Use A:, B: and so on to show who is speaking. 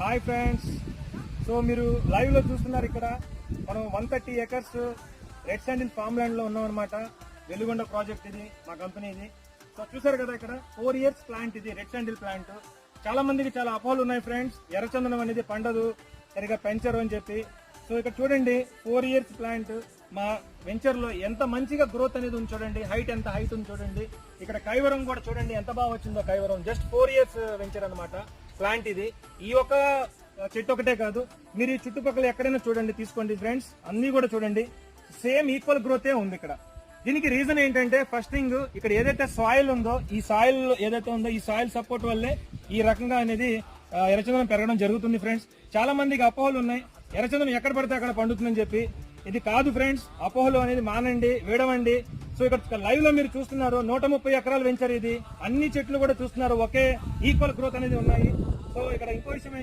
A: Hi friends. So మీరు లైవ్లో చూస్తున్నారు ఇక్కడ. మనం one thirty acres red sandal farm ల్యాండ్లో ఉన్నాం అనమాట వెలుగొండ ప్రాజెక్ట్ ఇది మా కంపెనీది సో చూసారు కదా ఇక్కడ ఫోర్ ఇయర్స్ ప్లాంట్ ఇది రెడ్ సాండిల్ ప్లాంట్ చాలా మందికి చాలా అపోహలు ఉన్నాయి ఫ్రెండ్స్. ఎర్రచందనం అనేది పండదు సరిగా పెంచరు అని చెప్పి. సో ఇక్కడ చూడండి ఫోర్ ఇయర్స్ ప్లాంట్ మా వెంచర్లో ఎంత మంచిగా గ్రోత్ అనేది ఉంది చూడండి హైట్ ఎంత హైట్ ఉంది చూడండి. ఇక్కడ కైవరం కూడా చూడండి ఎంత బాగా వచ్చిందో Kaivaram. Just four years venture అనమాట ప్లాంట్ ఇది ఈ ఒక చెట్టు ఒకటే కాదు మీరు ఈ చుట్టుపక్కల ఎక్కడైనా చూడండి తీసుకోండి ఫ్రెండ్స్. అన్ని కూడా చూడండి. సేమ్ ఈక్వల్ గ్రోతే ఉంది ఇక్కడ. దీనికి రీజన్ ఏంటంటే ఫస్ట్ థింగ్ ఇక్కడ ఏదైతే సాయిల్ ఉందో ఈ సాయిల్ ఏదైతే ఉందో ఈ సాయిల్ సపోర్ట్ వల్లే ఈ రకంగా అనేది ఎర్రచందనం పెరగడం జరుగుతుంది ఫ్రెండ్స్. చాలా మందికి అపోహలు ఉన్నాయి. ఎర్రచందనం ఎక్కడ పడితే అక్కడ పండుతుందని చెప్పి. ఇది కాదు ఫ్రెండ్స్. అపోహలు అనేది మానండి వేడవండి. సో ఇక్కడ లైవ్లో మీరు చూస్తున్నారు నూట ముప్పై ఎకరాలు వెంచర్ ఇది. అన్ని చెట్లు కూడా చూస్తున్నారు ఒకే ఈక్వల్ గ్రోత్ అనేది ఉన్నాయి. సో ఇక్కడ ఇంకో విషయం